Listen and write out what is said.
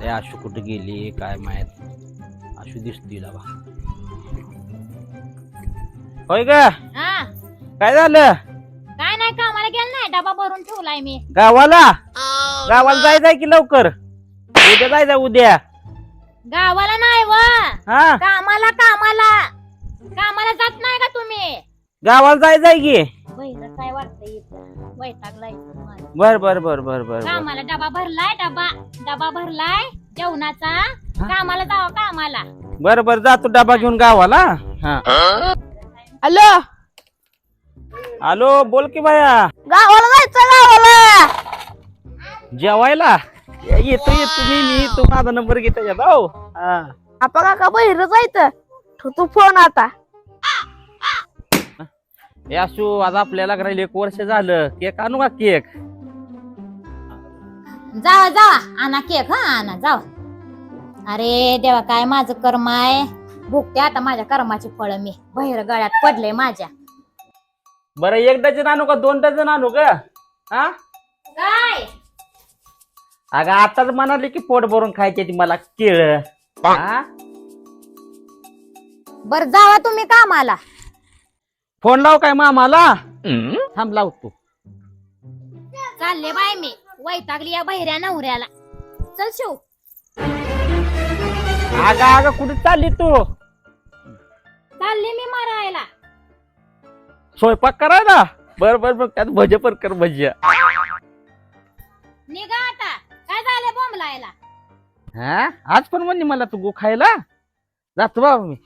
लय आशू कुठं गेली? काय माहीत? आशू दिसती बा होय का हा. काय झालं? काय नाही कामाला गेलं नाही. डबा भरून ठेवलाय मी. गावाला? गावाला जायचंय की लवकर? उद्या जायचं उद्या. गावाला नाही व. हा? कामाला कामाला. कामाला जात नाही का तुम्ही? गावाला जायचंय की. वैतागलाय मला. बर बर बर बर बर बर. कामाला डबा भरलाय डबा डबा भरलाय जेवणाचा. कामाला जावा कामाला. बर बर जातो डबा घेऊन गावाला. हा. हॅलो? हॅलो बोल की बाया. गावाला जायचं गावाला. जेवायला? ये- येतो येतो मी मी येतो. माझा नंबर घे त्याच्यात हो. हा. काका बहिर जायचं. ठेवतो फोन आता. हे असू आज आपल्याला राहिले एक वर्ष झालं. केक आणू का केक? जावा जावा. आणा केक हा आणा जावा. अरे देवा काय माझं कर्म आहे? भुगते आता माझ्या कर्माची फळ मी. बहिर गळ्यात पडले माझ्या. बरं एक डझन आणू का दोन डझन आणू का हा? काय? अगं आताच म्हणाले की पोट भरून खायची ती मला केळ. हा? बर जावा तुम्ही कामाला. फोन लाव काय मामाला थांब लावतो चालले बाय मी. वैतागली या बहिऱ्या नवऱ्याला. चल शिव. अगं अगं कुठे चालली तू? चालले मी मारायला. स्वयंपाक करायला? बर बर बर त्यात भजे पर कर भज्या निघा आता. काय झालं बोंबलायला? हा? आज पण म्हणली मला तू गो खायला. जातो बाबा मी.